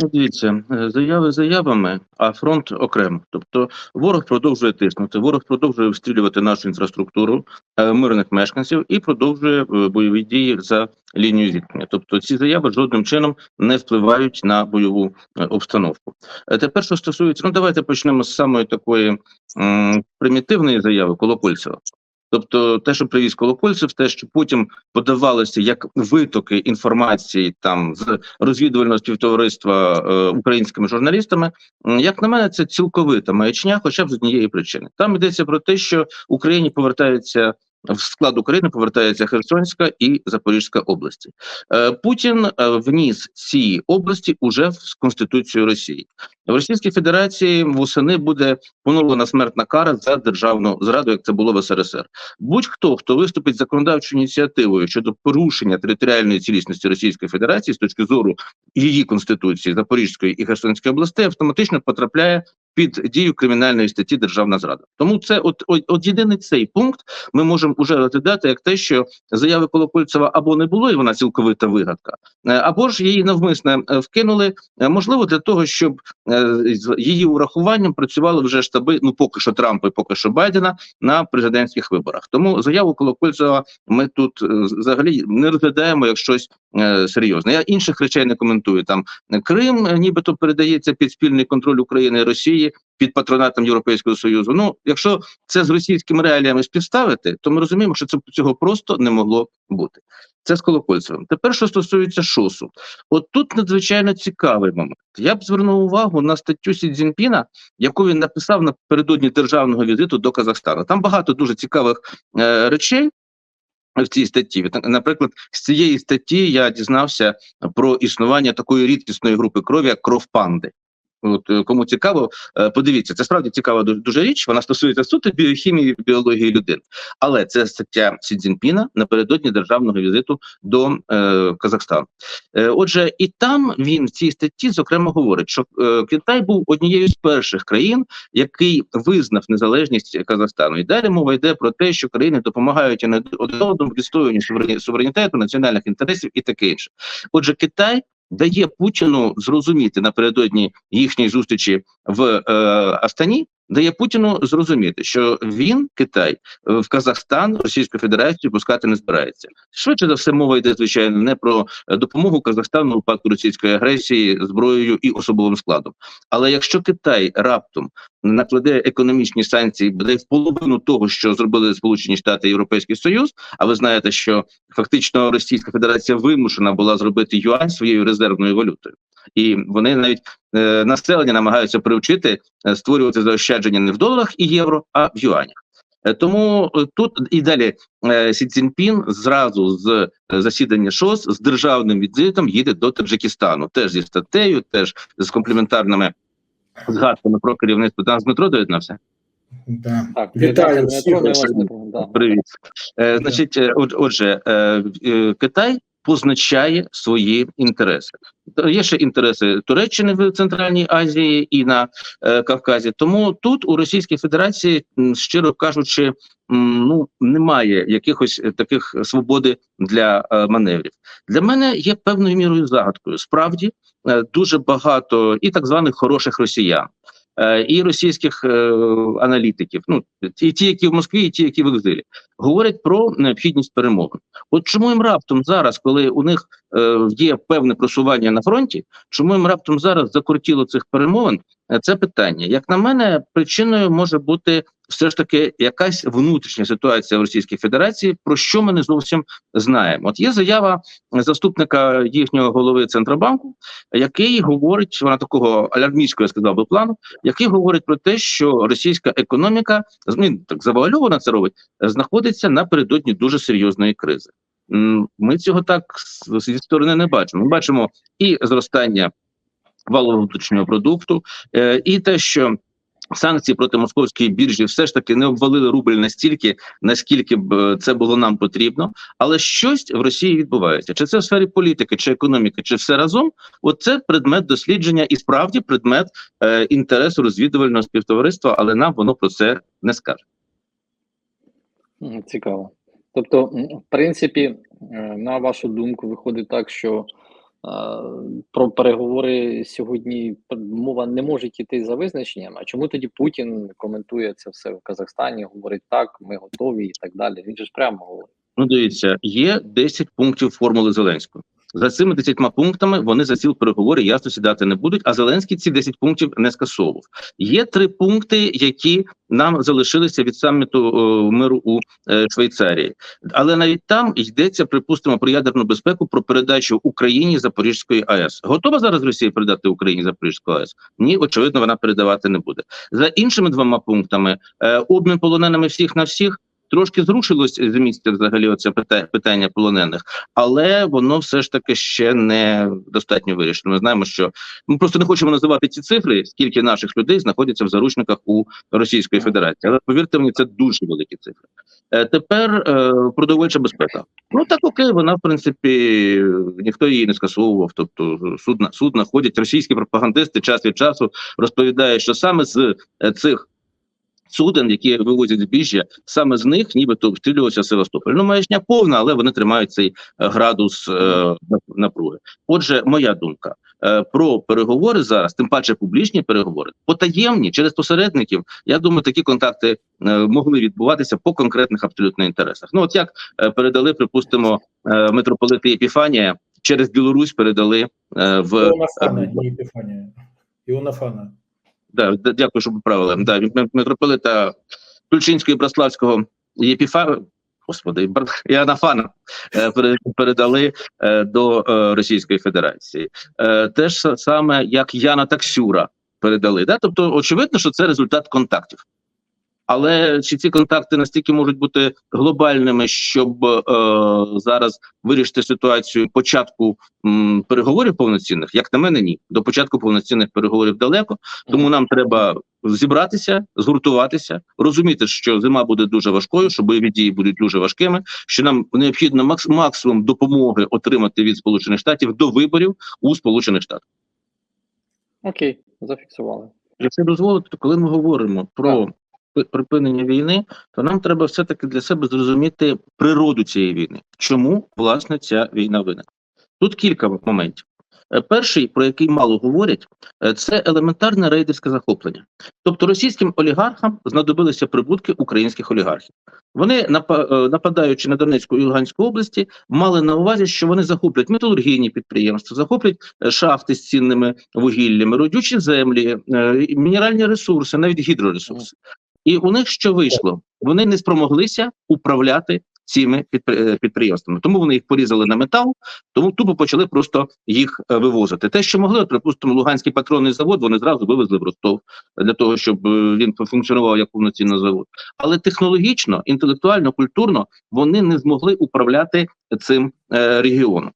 Ну, дивіться, е, заяви заявами, а фронт окремо. Тобто ворог продовжує тиснути, ворог продовжує обстрілювати нашу інфраструктуру е, мирних мешканців і продовжує е, бойові дії за лінією зіткнення. Тобто ці заяви жодним чином не впливають на бойову обстановку. Тепер, що стосується, ну давайте почнемо з самої такої м, примітивної заяви Колокольцева. Тобто, те, що привіз Колокольцев, те, що потім подавалося як витоки інформації там з розвідувального співтовариства е, українськими журналістами, як на мене, це цілковита маячня, хоча б з однієї причини. Там йдеться про те, що Україні повертається. В склад України повертається Херсонська і Запорізька області. Е, Путін е, вніс ці області уже в Конституцію Росії. В Російській Федерації восени буде поновлена смертна кара за державну зраду, як це було в СРСР. Будь-хто, хто виступить законодавчою ініціативою щодо порушення територіальної цілісності Російської Федерації з точки зору її конституції Запорізької і Херсонської областей, автоматично потрапляє під дію кримінальної статті Державна зрада. Тому це, от, от, от єдиний цей пункт, ми можемо вже розглядати як те, що заяви Колокольцева або не було, і вона цілковита вигадка, е, або ж її навмисно е, вкинули, е, можливо, для того, щоб з її урахуванням працювали вже штаби, ну поки що Трампа і поки що Байдена на президентських виборах. Тому заяву Колокольцева ми тут взагалі не розглядаємо як щось е, серйозне. Я інших речей не коментую. Там Крим, е, нібито передається під спільний контроль України і Росії під патронатом Європейського союзу. Ну, якщо це з російськими реаліями співставити, то ми розуміємо, що це цього просто не могло бути. Це з Колокольцевим. Тепер, що стосується ШОСу, от тут надзвичайно цікавий момент. Я б звернув увагу на статтю Сі Цзіньпіна, яку він написав напередодні державного візиту до Казахстану. Там багато дуже цікавих е, речей. В цій статті, наприклад, з цієї статті я дізнався про існування такої рідкісної групи крові, як кров панди. От е, кому цікаво, е, подивіться, це справді цікава дуже, річ. Вона стосується суто біохімії біології людини. Але це стаття Сі Цзіньпіна напередодні державного візиту до е, Казахстану. Е, отже, і там він в цій статті зокрема говорить, що е, Китай був однією з перших країн, який визнав незалежність Казахстану. І далі мова йде про те, що країни допомагають один одному відстоюванні суверені- суверенітету, національних інтересів і таке інше. Отже, Китай дає Путіну зрозуміти напередодні їхньої зустрічі в е, Астані. Дає Путіну зрозуміти, що він Китай е, в Казахстан Російську Федерацію пускати не збирається. Швидше за все, мова йде звичайно не про е, допомогу Казахстану у випадку російської агресії зброєю і особовим складом. Але якщо Китай раптом накладе економічні санкції, буде в половину того, що зробили Сполучені Штати і Європейський Союз. А ви знаєте, що фактично Російська Федерація вимушена була зробити юань своєю резервною валютою, і вони навіть е, населення намагаються привчити е, створювати заощадження не в доларах і євро, а в юанях. Е, Тому е, тут і далі Сі Цзіньпін зразу з засідання ШОС з державним візитом їде до Таджикистану, теж зі статтею, теж з компліментарними згадками про керівництво. Там з Дмитро доєднався. Да. Так, Вітаю всіх. Привіт. Значить, отже, Китай позначає свої інтереси. Є ще інтереси Туреччини в Центральній Азії і на е, Кавказі. Тому тут у Російській Федерації, щиро кажучи, ну немає якихось е, таких свободи для е, маневрів. Для мене є певною мірою загадкою. Справді е, дуже багато і так званих хороших росіян. Е, І російських е, аналітиків, ну і ті, які в Москві, і ті, які в екзилі, говорять про необхідність перемовин. От чому їм раптом зараз, коли у них е, є певне просування на фронті, чому їм раптом зараз закрутіло цих перемовин? Це питання. Як на мене, причиною може бути все ж таки якась внутрішня ситуація в Російській Федерації, про що ми не зовсім знаємо. От є заява заступника їхнього голови центробанку, який говорить, вона такого алярмійського, сказав би плану, який говорить про те, що російська економіка ну, так завуальовано це робить, знаходиться напередодні дуже серйозної кризи. Ми цього так зі сторони не бачимо. Ми бачимо і зростання валового внутрішнього продукту, е, і те, що санкції проти московської біржі все ж таки не обвалили рубль настільки, наскільки б е, це було нам потрібно. Але щось в Росії відбувається. Чи це в сфері політики, чи економіки, чи все разом? Оце предмет дослідження і справді предмет е, інтересу розвідувального співтовариства, але нам воно про це не скаже. Цікаво. Тобто, в принципі, е, на вашу думку, виходить так, що про переговори сьогодні мова не може йти за визначенням. А чому тоді Путін коментує це все в Казахстані? Говорить так, ми готові і так далі. Він же ж прямо говорить. Ну, дивіться, є 10 пунктів формули Зеленського. За цими 10 пунктами вони за ціл переговори ясно сідати не будуть. А Зеленський ці 10 пунктів не скасовував. Є три пункти, які нам залишилися від саміту е, миру у е, Швейцарії, але навіть там йдеться, припустимо, про ядерну безпеку, про передачу Україні Запорізької АЕС. Готова зараз Росія передати Україні Запорізьку АЕС? Ні, очевидно, вона передавати не буде. За іншими двома пунктами е, обмін полоненими всіх на всіх. Трошки зрушилось з місця взагалі оце пита- питання полонених, але воно все ж таки ще не достатньо вирішено. Ми знаємо, що ми просто не хочемо називати ці цифри, скільки наших людей знаходяться в заручниках у Російської Федерації. Але повірте мені, це дуже великі цифри. Е, тепер е, продовольча безпека. Ну так окей, вона в принципі ніхто її не скасовував. Тобто суд на суд находять російські пропагандисти час від часу розповідають, що саме з е, цих суден, які вивозять збіжжя, саме з них нібито обстрілювався Севастополь. Ну, маячня повна, але вони тримають цей е, градус е, напруги. Отже, моя думка е, про переговори зараз, тим паче публічні переговори, потаємні через посередників. Я думаю, такі контакти е, могли відбуватися по конкретних абсолютно інтересах. Ну, от як передали, припустимо, митрополити Епіфанія через Білорусь передали в Іонафана. Іонафана. Да, дякую, що поправили. Да, митрополита Тульчинського і Браславського Єпіфа, господи, Іоаннафана е, передали е, до е, Російської Федерації. Те ж саме, як Яна Таксюра передали. Да? Тобто, очевидно, що це результат контактів. Але чи ці контакти настільки можуть бути глобальними, щоб е, зараз вирішити ситуацію початку м, переговорів повноцінних? Як на мене, ні. До початку повноцінних переговорів далеко. Тому нам треба зібратися, згуртуватися, розуміти, що зима буде дуже важкою, що бойові дії будуть дуже важкими. Що нам необхідно макс- максимум допомоги отримати від Сполучених Штатів до виборів у Сполучених Штатах. Окей, зафіксували. Якщо дозволити, то коли ми говоримо про припинення війни, то нам треба все-таки для себе зрозуміти природу цієї війни. Чому власне ця війна виникла? Тут кілька моментів. Е, Перший, про який мало говорять, е, це елементарне рейдерське захоплення. Тобто російським олігархам знадобилися прибутки українських олігархів. Вони, е, нападаючи на Донецьку і Луганську області, мали на увазі, що вони захоплять металургійні підприємства, захоплять шахти з цінними вугіллями, родючі землі, мінеральні ресурси, навіть гідроресурси. І у них що вийшло? Вони не спромоглися управляти цими е, підприємствами. Тому вони їх порізали на метал, тому тупо почали просто їх е, вивозити. Те, що могли, от, припустимо, Луганський патронний завод, вони зразу вивезли в Ростов для того, щоб е, він функціонував як повноцінний завод. Але технологічно, інтелектуально, культурно вони не змогли управляти цим регіоном.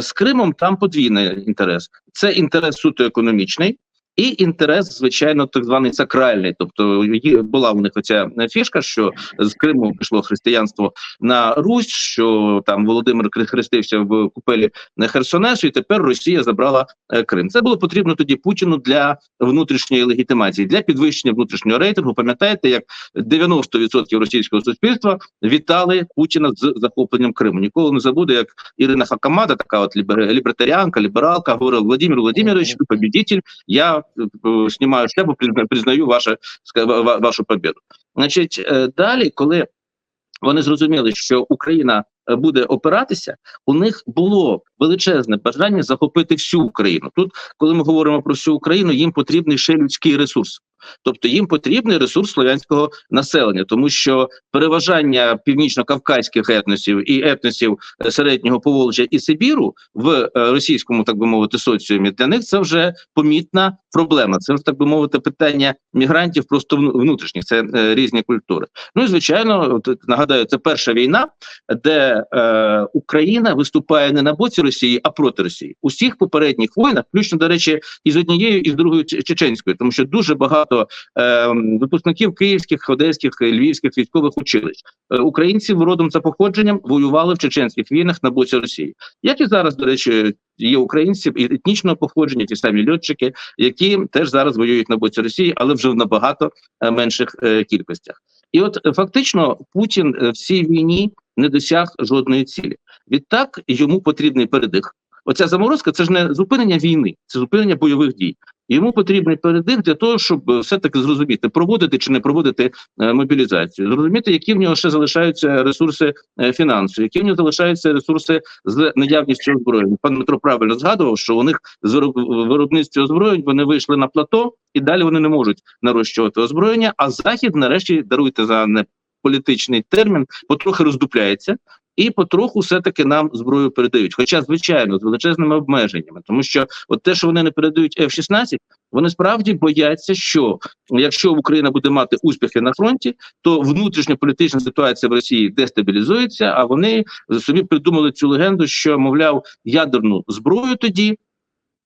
З Кримом там подвійний інтерес: це інтерес суто економічний. І інтерес, звичайно, так званий сакральний. Тобто була у них оця фішка, що з Криму пішло християнство на Русь, що там Володимир хрестився в купелі Херсонесу, і тепер Росія забрала е, Крим. Це було потрібно тоді Путіну для внутрішньої легітимації, для підвищення внутрішнього рейтингу. Пам'ятаєте, як 90% російського суспільства вітали Путіна з захопленням Криму. Ніколи не забуде, як Ірина Хакамада, така от лібер- лібертаріанка, лібералка, говорила Владимир Владимирович, ви победитель, я знімаю шляпу, призна- признаю ваше вашу победу. Значить, е, далі, коли вони зрозуміли, що Україна буде опиратися, у них було величезне бажання захопити всю Україну. Тут, коли ми говоримо про всю Україну, їм потрібний ще людський ресурс. Тобто їм потрібний ресурс слов'янського населення, тому що переважання північно-кавказьких етносів і етносів е, середнього Поволжя і Сибіру в е, російському, так би мовити, соціумі для них це вже помітна проблема. Це ж так би мовити, питання мігрантів просто внутрішніх. Це е, різні культури. Ну і звичайно, нагадаю, це перша війна, де е, Україна виступає не на боці Росії, а проти Росії. Усіх попередніх воїнах, включно до речі, і з однією, і з другою чеченською, тому що дуже багато е, випускників київських, одеських, львівських військових училищ е, українців родом за походженням воювали в чеченських війнах на боці Росії. Як і зараз, до речі, є українці і етнічного походження, ті самі льотчики, які теж зараз воюють на боці Росії, але вже в набагато е, менших е, кількостях. І от е, фактично Путін е, в цій війні не досяг жодної цілі. Відтак йому потрібний передих. оця заморозка це ж не зупинення війни, це зупинення бойових дій. Йому потрібний передих для того, щоб е, все-таки зрозуміти, проводити чи не проводити е, мобілізацію, зрозуміти, які в нього ще залишаються ресурси е, фінансові, які в нього залишаються ресурси з наявністю озброєнь. Пан Дмитро правильно згадував, що у них з вироб- виробництва озброєнь вони вийшли на плато, і далі вони не можуть нарощувати озброєння. А захід, нарешті, даруйте за не політичний термін, потрохи роздупляється. І потроху все-таки нам зброю передають. Хоча, звичайно, з величезними обмеженнями, тому що от те, що вони не передають F-16, вони справді бояться, що якщо Україна буде мати успіхи на фронті, то внутрішньополітична ситуація в Росії дестабілізується. А вони собі придумали цю легенду, що мовляв ядерну зброю тоді.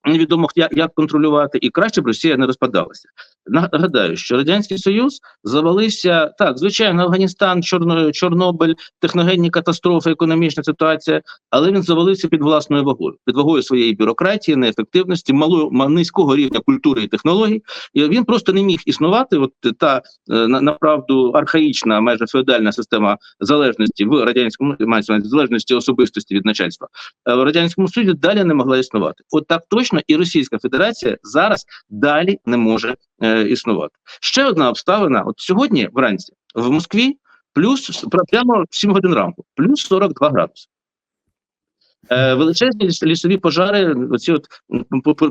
Невідомо як, контролювати, і краще б Росія не розпадалася. Нагадаю, що радянський союз завалився так. Звичайно, Афганістан, Чорно, Чорнобиль, техногенні катастрофи, економічна ситуація, але він завалився під власною вагою, під вагою своєї бюрократії, неефективності, малого ма- низького рівня культури і технологій. І він просто не міг існувати. От та е, на направду архаїчна, майже феодальна система залежності в радянському мається залежності особистості від начальства е, в радянському союзі далі не могла існувати. От так точно і Російська Федерація зараз далі не може е, існувати. Ще одна обставина: от сьогодні вранці в Москві плюс прямо 7 годин ранку, плюс 42 градуси. Е, величезні лісові пожари, оці от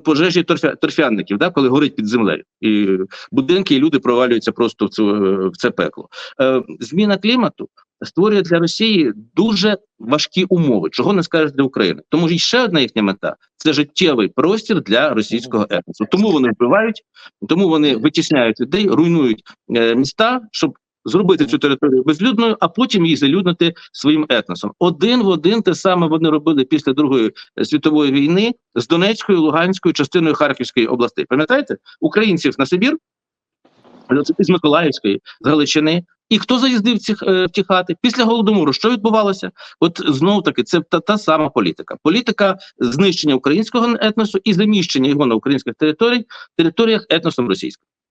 пожежі торфя, торфяників, да, коли горить під землею, і будинки, і люди провалюються просто в, цю, е, в це пекло. Е, зміна клімату створює для Росії дуже важкі умови, чого не скажеш для України. Тому ж ще одна їхня мета це життєвий простір для російського етносу. Тому вони вбивають, тому вони витісняють людей, руйнують е, міста, щоб зробити цю територію безлюдною, а потім її залюднити своїм етносом. Один в один те саме вони робили після Другої е, світової війни з Донецькою, Луганською частиною Харківської областей. Пам'ятаєте, українців на Сибір з Миколаївської, з Галичини. І хто заїздив ці, е, в ті хати після голодомору? Що відбувалося? От знову таки, це та, та сама політика. Політика знищення українського етносу і заміщення його на українських територіях територіях етносом російським.